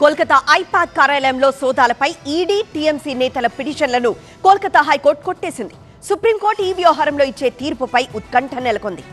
Kolkata I-PAC కార్యాలయంలో సోదాలపై ED TMC నేతల పిటిషన్లను కోల్కతా హైకోర్టు కొట్టేసింది. సుప్రీంకోర్టు ఈ వ్యవహారంలో ఇచ్చే తీర్పుపై ఉత్కంఠ నెలకొంది.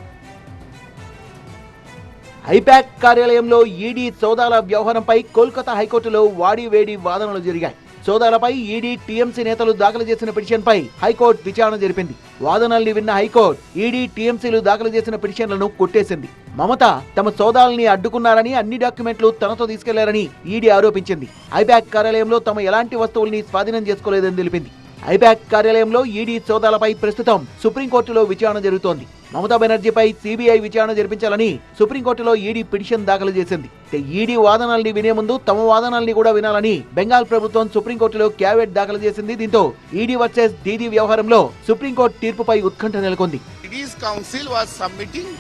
ఐపాక్ కార్యాలయంలో ఈడీ సోదాల వ్యవహారంపై కోల్కతా హైకోర్టులో వాడి వేడి వాదనలు జరిగాయి. సోదాలపై ఈడీ టీఎంసీ నేతలు దాఖలు చేసిన పిటిషన్పై హైకోర్టు విచారణ జరిపింది. వాదనల్ని విన్న హైకోర్టు ఈడీ టీఎంసీలు దాఖలు చేసిన పిటిషన్లను కొట్టేసింది. మమత తమ సోదాలని అడ్డుకున్నారని అన్ని డాక్యుమెంట్లు తనతో తీసుకెళ్ళారని ఈడీ ఆరోపించింది. ఐబ్యాక్ కార్యాలయంలో తమ ఎలాంటి వస్తువుల్ని స్వాధీనం చేసుకోలేదని తెలిపింది. ఐపాక్ కార్యాలయంలో ఈడీ సోదాలపై ప్రస్తుతం సుప్రీంకోర్టులో విచారణ జరుగుతోంది. మమతా బెనర్జీపై సిబిఐ విచారణ జరిపించాలని సుప్రీంకోర్టులో ఈడీ పిటిషన్ దాఖలు చేసింది. ఈడీ వాదనల్ని వినే ముందు తమ వాదనల్ని కూడా వినాలని బెంగాల్ ప్రభుత్వం సుప్రీంకోర్టులో క్యావెట్ దాఖలు చేసింది. దీంతో ఈడీ వర్సెస్ డీడీ వ్యవహారంలో సుప్రీంకోర్టు తీర్పుపై ఉత్కంఠ నెలకొంది. Counsel Council submitting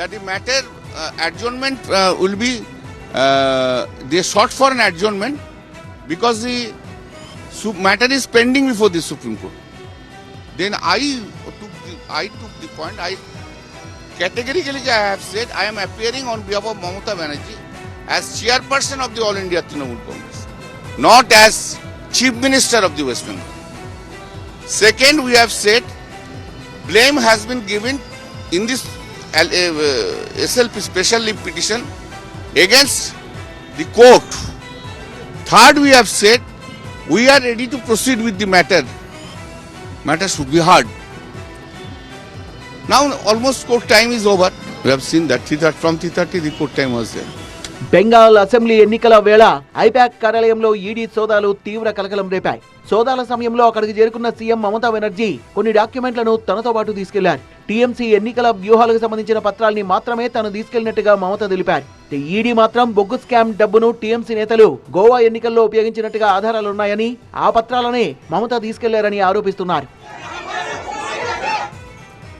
that the matter adjournment uh, adjournment uh, short be uh, adjournment because the matter is pending before the Supreme Court. Then I took the, I took the point. I categorically I have said I am appearing on behalf of Mamata Banerjee as chairperson of the All India Trinamool Congress, not as chief minister of the West Bengal. Second, we have said blame has been given in this uh, SLP special leave petition against the court. Third, we have said we are ready to proceed with the matter. Matter should be heard. Now almost court time is over. We have seen that 3:30 from 3:30 the court time was there. Bengal assembly ఎన్నికల వేళ I-PAC కార్యాలయంలో ED సోదాలు తీవ్ర కలకలం రేపాయి సోదాల సమయంలో అక్కడికి చేరుకున్న CM Mamata Banerjee కొన్ని డాక్యుమెంట్లను తనతో పాటు తీసుకెళ్ళారు టీఎంసీ ఎన్నికల వ్యూహాలకు సంబంధించిన పత్రాల్ని మాత్రమే తాను తీసుకెళ్ళినట్టుగా మమత తెలిపారు. ఈడీ మాత్రం బొగ్గు స్కామ్ డబ్బును టీఎంసీ నేతలు గోవా ఎన్నికల్లో ఉపయోగించినట్టుగా ఆధారాలున్నాయని ఆ పత్రాలనే మమత తీసుకెళ్ళారని ఆరోపిస్తున్నారు.